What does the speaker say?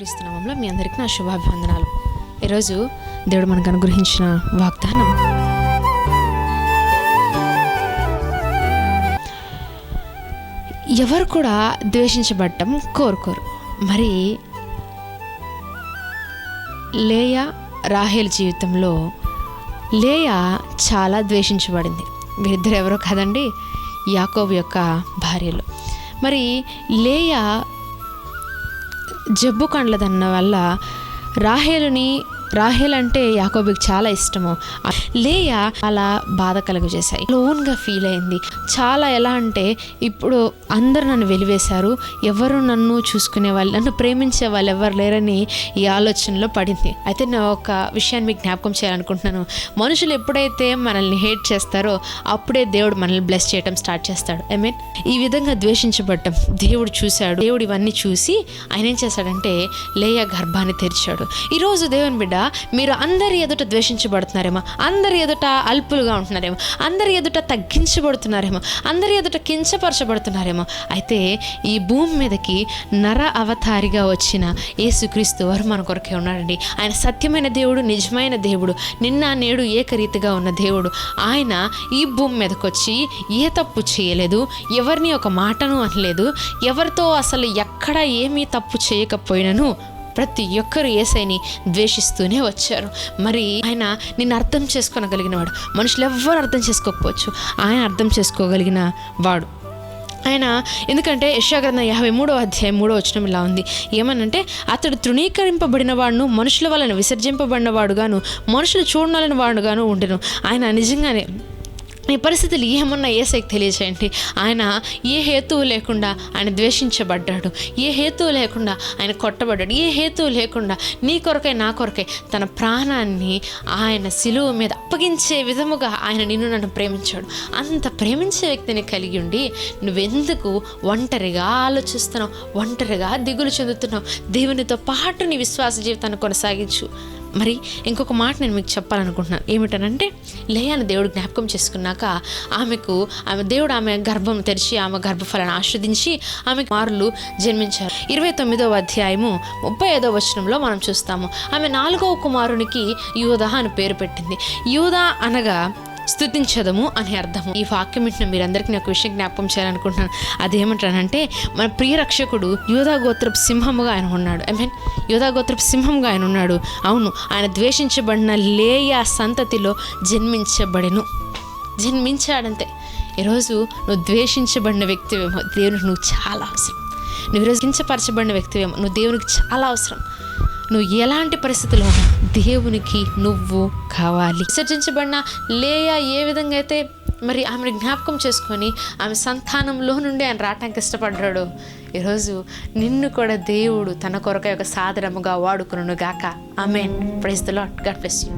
నామంలో మీ అందరికీ నా శుభాభివందనాలు. ఈరోజు దేవుడు మనకు అనుగ్రహించిన వాగ్దానం. ఎవరు కూడా ద్వేషించబడటం కోరుకోరు. మరి లేయా రాహేల్ జీవితంలో లేయా చాలా ద్వేషించబడింది. వీరిద్దరు ఎవరో కాదండి యాకోబు యొక్క భార్యలు. మరి లేయా జబ్బు కండ్లదన్న వల్ల రాహేలుని రాహేల్ అంటే యాకోబుకి చాలా ఇష్టము. లేయా అలా బాధ కలుగు చేశాయి లోన్గా ఫీల్ అయింది. చాలా ఎలా అంటే ఇప్పుడు అందరు నన్ను వెలివేశారు. ఎవరు నన్ను చూసుకునే వాళ్ళు నన్ను ప్రేమించే వాళ్ళు ఎవరు లేరని ఈ ఆలోచనలో పడింది. అయితే నేను ఒక విషయాన్ని మీకు జ్ఞాపకం చేయాలనుకుంటున్నాను. మనుషులు ఎప్పుడైతే మనల్ని హేట్ చేస్తారో అప్పుడే దేవుడు మనల్ని బ్లెస్ చేయడం స్టార్ట్ చేస్తాడు. ఐ మీన్ ఈ విధంగా ద్వేషించబడటం దేవుడు చూశాడు. దేవుడు ఇవన్నీ చూసి ఆయన ఏం చేశాడంటే లేయ గర్భాన్ని తెరిచాడు. ఈరోజు దేవుని బిడ్డ మీరు అందరి ఎదుట ద్వేషించబడుతున్నారేమో అందరి ఎదుట అల్పులుగా ఉంటున్నారేమో అందరి ఎదుట తగ్గించబడుతున్నారేమో అందరి ఎదుట కించపరచబడుతున్నారేమో. అయితే ఈ భూమి మీదకి నర అవతారిగా వచ్చిన యేసుక్రీస్తు వారు మన కొరకే ఉన్నాడండి. ఆయన సత్యమైన దేవుడు నిజమైన దేవుడు నిన్న నేడు ఏకరీతిగా ఉన్న దేవుడు. ఆయన ఈ భూమి మీదకి వచ్చి ఏ తప్పు చేయలేదు ఎవరిని ఒక మాటను అనలేదు ఎవరితో అసలు ఎక్కడ ఏమీ తప్పు చేయకపోయినను ప్రతి ఒక్కరు ఏసైని ద్వేషిస్తూనే వచ్చారు. మరి ఆయన నిన్ను అర్థం చేసుకోగలిగిన వాడు మనుషులు ఎవ్వరు అర్థం చేసుకోకపోవచ్చు. ఆయన అర్థం చేసుకోగలిగిన వాడు. ఆయన ఎందుకంటే యశాగ్రంథం యాభై మూడో అధ్యాయం మూడో వచనం ఇలా ఉంది. ఏమనంటే అతడు తృణీకరింపబడిన వాడును మనుషుల వలన విసర్జింపబడిన వాడుగాను మనుషులు చూడాలని వాడుగాను ఉండెను. ఆయన నిజంగానే ఈ పరిస్థితులు ఏమన్నా ఏసైకి తెలియచేయండి. ఆయన ఏ హేతువు లేకుండా ఆయన ద్వేషించబడ్డాడు. ఏ హేతువు లేకుండా ఆయన కొట్టబడ్డాడు. ఏ హేతువు లేకుండా నీ కొరకై నా కొరకై తన ప్రాణాన్ని ఆయన సిలువ మీద అప్పగించే విధముగా ఆయన నిన్ను నన్ను ప్రేమించాడు. అంత ప్రేమించే వ్యక్తిని కలిగి ఉండి నువ్వెందుకు ఒంటరిగా ఆలోచిస్తున్నావు? ఒంటరిగా దిగులు చెందుతున్నావు? దేవునితో పాటు నీ విశ్వాస జీవితాన్ని కొనసాగించు. మరి ఇంకొక మాట నేను మీకు చెప్పాలనుకుంటున్నాను. ఏమిటనంటే లేయాను దేవుడు జ్ఞాపకం చేసుకున్నాక ఆమెకు ఆమె దేవుడు ఆమె గర్భం తెరిచి ఆమె గర్భఫలాన్ని ఆస్వాదించి ఆమెకు మారులు జన్మించారు. ఇరవై తొమ్మిదవ అధ్యాయము ముప్పై ఐదవ వచనంలో మనం చూస్తాము. ఆమె నాలుగవ కుమారునికి యూధ అని పేరు పెట్టింది. యూదా అనగా స్థుతించదము అని అర్థము. ఈ వాక్యం వింటున్న మీరందరికీ నాకు విషయం జ్ఞాపకం చేయాలనుకుంటున్నాను. అదేమంటానంటే మన ప్రియ రక్షకుడు యోధాగోత్రపు సింహముగా ఆయన ఉన్నాడు. ఐ మీన్ యోధాగోత్రపు సింహంగా ఆయన ఉన్నాడు. అవును ఆయన ద్వేషించబడిన లేయా సంతతిలో జన్మించబడెను. జన్మించాడంతే. ఈరోజు నువ్వు ద్వేషించబడిన వ్యక్తివేమో దేవునికి నువ్వు చాలా అవసరం. నువ్వు ఈరోజు కించపరచబడిన వ్యక్తివేమో నువ్వు దేవునికి చాలా అవసరం. నువ్వు ఎలాంటి పరిస్థితుల్లో దేవునికి నువ్వు కావాలి. విసర్జించబడిన లేయా ఏ విధంగా అయితే మరి ఆమెను జ్ఞాపకం చేసుకొని ఆమె సంతానంలో నుండి ఆయన రావటానికి ఇష్టపడ్డాడు ఈరోజు నిన్ను కూడా దేవుడు తన కొరక ఒక సాధనముగా వాడుకును గాక amen. Praise the Lord God bless you